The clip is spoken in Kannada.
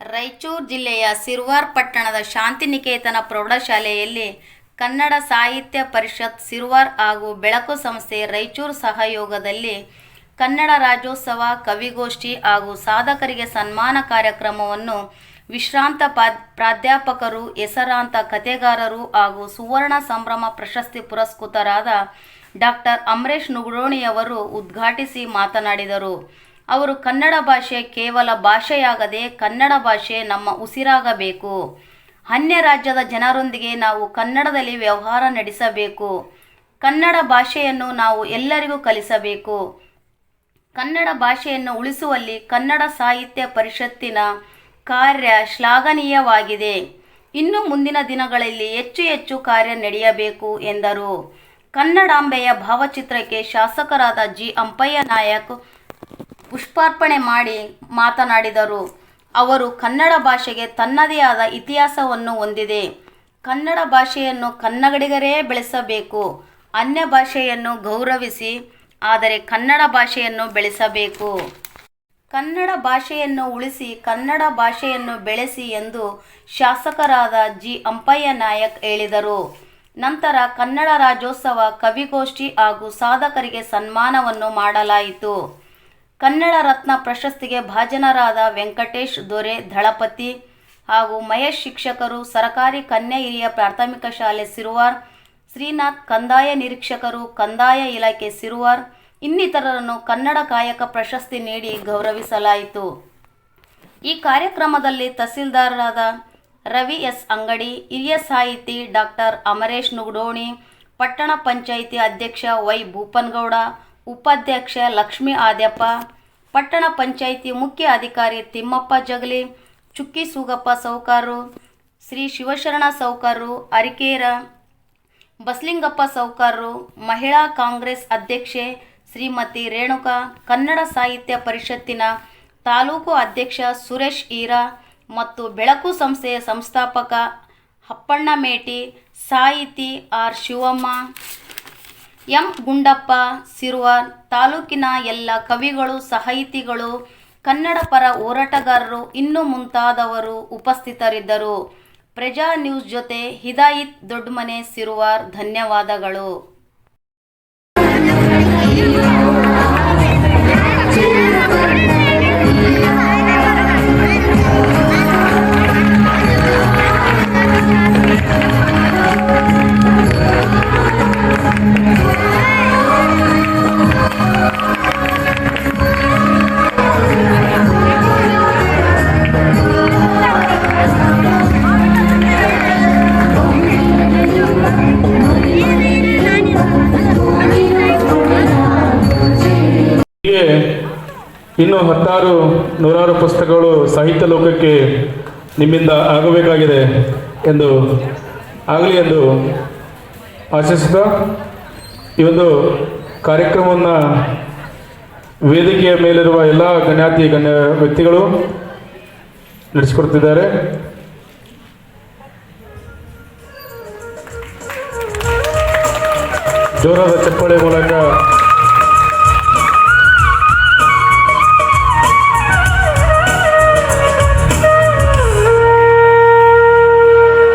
ರಾಯಚೂರು ಜಿಲ್ಲೆಯ ಸಿರ್ವಾರ್ ಪಟ್ಟಣದ ಶಾಂತಿನಿಕೇತನ ಪ್ರೌಢಶಾಲೆಯಲ್ಲಿ ಕನ್ನಡ ಸಾಹಿತ್ಯ ಪರಿಷತ್ ಸಿರ್ವಾರ್ ಹಾಗೂ ಬೆಳಕು ಸಂಸ್ಥೆ ರಾಯಚೂರು ಸಹಯೋಗದಲ್ಲಿ ಕನ್ನಡ ರಾಜ್ಯೋತ್ಸವ, ಕವಿಗೋಷ್ಠಿ ಹಾಗೂ ಸಾಧಕರಿಗೆ ಸನ್ಮಾನ ಕಾರ್ಯಕ್ರಮವನ್ನು ವಿಶ್ರಾಂತ ಪ್ರಾಧ್ಯಾಪಕರು, ಹೆಸರಾಂತ ಕಥೆಗಾರರು ಹಾಗೂ ಸುವರ್ಣ ಸಂಭ್ರಮ ಪ್ರಶಸ್ತಿ ಪುರಸ್ಕೃತರಾದ ಡಾಕ್ಟರ್ ಅಮರೇಶ್ ನುಗ್ರೋಣಿಯವರು ಉದ್ಘಾಟಿಸಿ ಮಾತನಾಡಿದರು. ಅವರು ಕನ್ನಡ ಭಾಷೆ ಕೇವಲ ಭಾಷೆಯಾಗದೆ ಕನ್ನಡ ಭಾಷೆ ನಮ್ಮ ಉಸಿರಾಗಬೇಕು. ಅನ್ಯ ರಾಜ್ಯದ ಜನರೊಂದಿಗೆ ನಾವು ಕನ್ನಡದಲ್ಲಿ ವ್ಯವಹಾರ ನಡೆಸಬೇಕು. ಕನ್ನಡ ಭಾಷೆಯನ್ನು ನಾವು ಎಲ್ಲರಿಗೂ ಕಲಿಸಬೇಕು. ಕನ್ನಡ ಭಾಷೆಯನ್ನು ಉಳಿಸುವಲ್ಲಿ ಕನ್ನಡ ಸಾಹಿತ್ಯ ಪರಿಷತ್ತಿನ ಕಾರ್ಯ ಶ್ಲಾಘನೀಯವಾಗಿದೆ. ಇನ್ನು ಮುಂದಿನ ದಿನಗಳಲ್ಲಿ ಹೆಚ್ಚು ಹೆಚ್ಚು ಕಾರ್ಯ ನಡೆಯಬೇಕು ಎಂದರು. ಕನ್ನಡಾಂಬೆಯ ಭಾವಚಿತ್ರಕ್ಕೆ ಶಾಸಕರಾದ ಜಿ ಅಂಪಯ್ಯ ನಾಯಕ್ ಪುಷ್ಪಾರ್ಪಣೆ ಮಾಡಿ ಮಾತನಾಡಿದರು. ಅವರು ಕನ್ನಡ ಭಾಷೆಗೆ ತನ್ನದೇ ಆದ ಇತಿಹಾಸವನ್ನು ಹೊಂದಿದೆ. ಕನ್ನಡ ಭಾಷೆಯನ್ನು ಕನ್ನಡಿಗರೇ ಬೆಳೆಸಬೇಕು. ಅನ್ಯ ಭಾಷೆಯನ್ನು ಗೌರವಿಸಿ, ಆದರೆ ಕನ್ನಡ ಭಾಷೆಯನ್ನು ಬೆಳೆಸಬೇಕು. ಕನ್ನಡ ಭಾಷೆಯನ್ನು ಉಳಿಸಿ, ಕನ್ನಡ ಭಾಷೆಯನ್ನು ಬೆಳೆಸಿ ಎಂದು ಶಾಸಕರಾದ ಜಿ. ಅಂಪಯ್ಯ ನಾಯಕ್ ಹೇಳಿದರು. ನಂತರ ಕನ್ನಡ ರಾಜ್ಯೋತ್ಸವ ಕವಿಗೋಷ್ಠಿ ಹಾಗೂ ಸಾಧಕರಿಗೆ ಸನ್ಮಾನವನ್ನು ಮಾಡಲಾಯಿತು. ಕನ್ನಡ ರತ್ನ ಪ್ರಶಸ್ತಿಗೆ ಭಾಜನರಾದ ವೆಂಕಟೇಶ್ ದೊರೆ, ದಳಪತಿ ಹಾಗೂ ಮಹೇಶ್ ಶಿಕ್ಷಕರು, ಸರಕಾರಿ ಕನ್ಯಾ ಹಿರಿಯ ಪ್ರಾಥಮಿಕ ಶಾಲೆ ಸಿರುವಾರ್, ಶ್ರೀನಾಥ್ ಕಂದಾಯ ನಿರೀಕ್ಷಕರು, ಕಂದಾಯ ಇಲಾಖೆ ಸಿರುವಾರ್, ಇನ್ನಿತರರನ್ನು ಕನ್ನಡ ಕಾಯಕ ಪ್ರಶಸ್ತಿ ನೀಡಿ ಗೌರವಿಸಲಾಯಿತು. ಈ ಕಾರ್ಯಕ್ರಮದಲ್ಲಿ ತಹಸೀಲ್ದಾರರಾದ ರವಿ ಎಸ್ ಅಂಗಡಿ, ಹಿರಿಯ ಸಾಹಿತಿ ಡಾಕ್ಟರ್ ಅಮರೇಶ್ ನುಗಡೋಣಿ, ಪಟ್ಟಣ ಪಂಚಾಯಿತಿ ಅಧ್ಯಕ್ಷ ವೈ ಭೂಪನ್ಗೌಡ ಉಪಾಧ್ಯಕ್ಷ ಲಕ್ಷ್ಮೀ ಆದ್ಯಪ್ಪ, ಪಟ್ಟಣ ಪಂಚಾಯಿತಿ ಮುಖ್ಯ ಅಧಿಕಾರಿ ತಿಮ್ಮಪ್ಪ ಜಗಲಿ, ಚುಕ್ಕಿ ಸೂಗಪ್ಪ ಸೌಕಾರು, ಶ್ರೀ ಶಿವಶರಣ ಸೌಕಾರು, ಅರಿಕೇರ, ಬಸಲಿಂಗಪ್ಪ ಸೌಕಾರರು ಮಹಿಳಾ ಕಾಂಗ್ರೆಸ್ ಅಧ್ಯಕ್ಷೆ ಶ್ರೀಮತಿ ರೇಣುಕಾ, ಕನ್ನಡ ಸಾಹಿತ್ಯ ಪರಿಷತ್ತಿನ ತಾಲೂಕು ಅಧ್ಯಕ್ಷ ಸುರೇಶ್ ಈರಾ ಮತ್ತು ಬೆಳಕು ಸಂಸ್ಥೆಯ ಸಂಸ್ಥಾಪಕ ಅಪ್ಪಣ್ಣ ಮೇಟಿ, ಸಾಹಿತಿ ಆರ್ ಶಿವಮ್ಮ. ಎಂ ಗುಂಡಪ್ಪ ಸಿರುವಾರ್ ತಾಲೂಕಿನ ಎಲ್ಲ ಕವಿಗಳು, ಸಾಹಿತಿಗಳು ಕನ್ನಡ ಪರ ಹೋರಾಟಗಾರರು, ಇನ್ನು ಮುಂತಾದವರು ಉಪಸ್ಥಿತರಿದ್ದರು. ಪ್ರಜಾ ನ್ಯೂಸ್ ಜೊತೆ ಹಿದಾಯಿತ್ ದೊಡ್ಡಮನೆ, ಸಿರುವಾರ್, ಧನ್ಯವಾದಗಳು. ಹೀಗೆ ಇನ್ನೂ ಹತ್ತಾರು ನೂರಾರು ಪುಸ್ತಕಗಳು ಸಾಹಿತ್ಯ ಲೋಕಕ್ಕೆ ನಿಮ್ಮಿಂದ ಆಗಬೇಕಾಗಿದೆ ಎಂದು ಆಗಲಿ ಎಂದು ಆಶಿಸಿದ ಈ ಒಂದು ಕಾರ್ಯಕ್ರಮವನ್ನು ವೇದಿಕೆಯ ಮೇಲಿರುವ ಎಲ್ಲ ಗಣ್ಯಾತಿ ಗಣ್ಯ ವ್ಯಕ್ತಿಗಳು ನಡೆಸಿಕೊಡ್ತಿದ್ದಾರೆ ಜೋರಾದ ಚಪ್ಪಳೆ ಮೂಲಕ